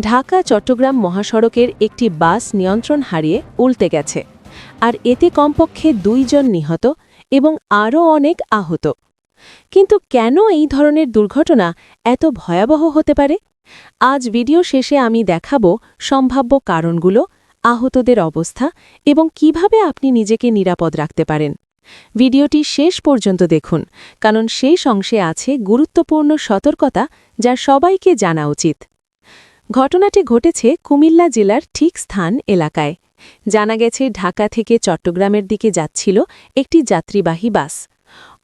ঢাকা, চট্টগ্রাম মহাসড়কের একটি বাস নিয়ন্ত্রণ হারিয়ে উল্টে গেছে। আর এতে কমপক্ষে দুইজন নিহত এবং আরও অনেক আহত। কিন্তু কেন এই ধরনের দুর্ঘটনা এত ভয়াবহ হতে পারে? আজ ভিডিও শেষে আমি দেখাব সম্ভাব্য কারণগুলো, আহতদের অবস্থা এবং কীভাবে আপনি নিজেকে নিরাপদ রাখতে পারেন। ভিডিওটি শেষ পর্যন্ত দেখুন, কারণ শেষ অংশে আছে গুরুত্বপূর্ণ সতর্কতা যা সবাইকে জানা উচিত। ঘটনাটি ঘটেছে কুমিল্লা জেলার ঠিক স্থান এলাকায়। জানা গেছে, ঢাকা থেকে চট্টগ্রামের দিকে যাচ্ছিল একটি যাত্রীবাহী বাস।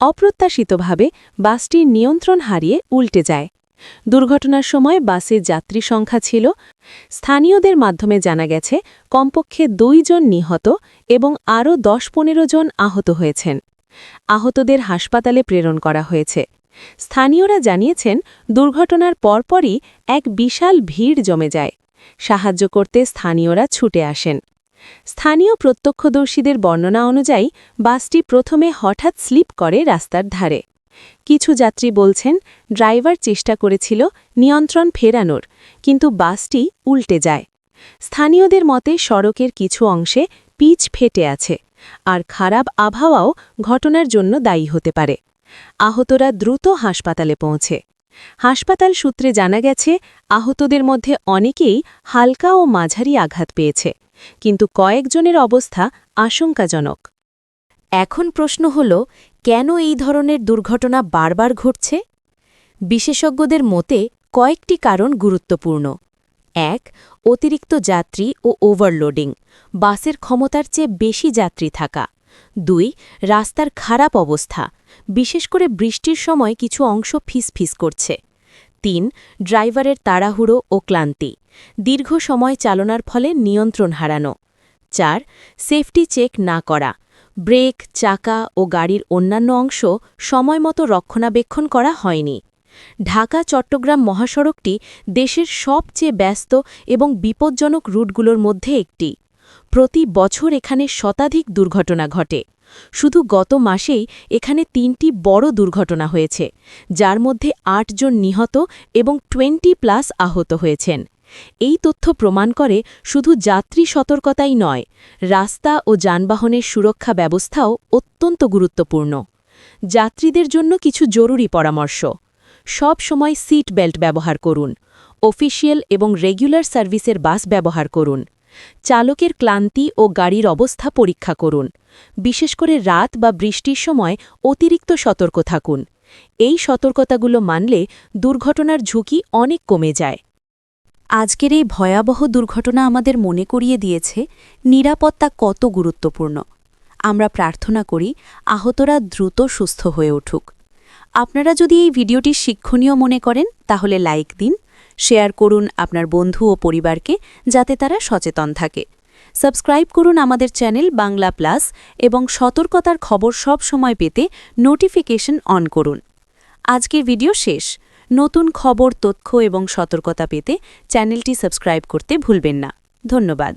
অপ্রত্যাশিতভাবে বাসটি নিয়ন্ত্রণ হারিয়ে উল্টে যায়। দুর্ঘটনার সময় বাসে যাত্রী সংখ্যা ছিল। স্থানীয়দের মাধ্যমে জানা গেছে, কমপক্ষে দুইজন নিহত এবং আরও দশ পনেরো জন আহত হয়েছেন। আহতদের হাসপাতালে প্রেরণ করা হয়েছে। স্থানীয়রা জানিয়েছেন, দুর্ঘটনার পরপরই এক বিশাল ভিড় জমে যায়। সাহায্য করতে স্থানীয়রা ছুটে আসেন। স্থানীয় প্রত্যক্ষদর্শীদের বর্ণনা অনুযায়ী, বাসটি প্রথমে হঠাৎ স্লিপ করে রাস্তার ধারে। কিছু যাত্রী বলছেন, ড্রাইভার চেষ্টা করেছিল নিয়ন্ত্রণ ফেরানোর, কিন্তু বাসটি উল্টে যায়। স্থানীয়দের মতে, সড়কের কিছু অংশে পিচ ফেটে আছে, আর খারাপ আবহাওয়াও ঘটনার জন্য দায়ী হতে পারে। আহতরা দ্রুত হাসপাতালে পৌঁছে। হাসপাতাল সূত্রে জানা গেছে, আহতদের মধ্যে অনেকেই হালকা ও মাঝারি আঘাত পেয়েছে, কিন্তু কয়েকজনের অবস্থা আশঙ্কাজনক। এখন প্রশ্ন হল, কেন এই ধরনের দুর্ঘটনা বারবার ঘটছে? বিশেষজ্ঞদের মতে, কয়েকটি কারণ গুরুত্বপূর্ণ। এক, অতিরিক্ত যাত্রী ও ওভারলোডিং, বাসের ক্ষমতার চেয়ে বেশি যাত্রী থাকা। দুই, রাস্তার খারাপ অবস্থা, বিশেষ করে বৃষ্টির সময় কিছু অংশ ফিসফিস করছে। তিন, ড্রাইভারের তাড়াহুড়ো ও ক্লান্তি, দীর্ঘ সময় চালনার ফলে নিয়ন্ত্রণ হারানো। চার, সেফটি চেক না করা, ব্রেক, চাকা ও গাড়ির অন্যান্য অংশ সময়মতো রক্ষণাবেক্ষণ করা হয়নি। ঢাকা, চট্টগ্রাম মহাসড়কটি দেশের সবচেয়ে ব্যস্ত এবং বিপজ্জনক রুটগুলোর মধ্যে একটি। প্রতি বছর এখানে শতাধিক দুর্ঘটনা ঘটে। শুধু গত মাসেই এখানে তিনটি বড় দুর্ঘটনা হয়েছে, যার মধ্যে আটজন নিহত এবং টোয়েন্টি প্লাস আহত হয়েছেন। এই তথ্য প্রমাণ করে শুধু যাত্রী সতর্কতাই নয়, রাস্তা ও যানবাহনের সুরক্ষা ব্যবস্থাও অত্যন্ত গুরুত্বপূর্ণ। যাত্রীদের জন্য কিছু জরুরি পরামর্শ। সব সময় সিট বেল্ট ব্যবহার করুন, অফিসিয়াল এবং রেগুলার সার্ভিসের বাস ব্যবহার করুন। চালকের ক্লান্তি ও গাড়ির অবস্থা পরীক্ষা করুন। বিশেষ করে রাত বা বৃষ্টির সময় অতিরিক্ত সতর্ক থাকুন। এই সতর্কতাগুলো মানলে দুর্ঘটনার ঝুঁকি অনেক কমে যায়। আজকের এই ভয়াবহ দুর্ঘটনা আমাদের মনে করিয়ে দিয়েছে নিরাপত্তা কত গুরুত্বপূর্ণ। আমরা প্রার্থনা করি আহতরা দ্রুত সুস্থ হয়ে উঠুক। আপনারা যদি এই ভিডিওটি শিক্ষণীয় মনে করেন, তাহলে লাইক দিন শেয়ার করুন আপনার বন্ধু ও পরিবারকে যাতে তারা সচেতন থাকে। সাবস্ক্রাইব করুন আমাদের চ্যানেল বাংলা প্লাস এবং সতর্কতার খবর সব সময় পেতে নোটিফিকেশন অন করুন। আজকের ভিডিও শেষ। নতুন খবর, তথ্য এবং সতর্কতা পেতে চ্যানেলটি সাবস্ক্রাইব করতে ভুলবেন না। ধন্যবাদ।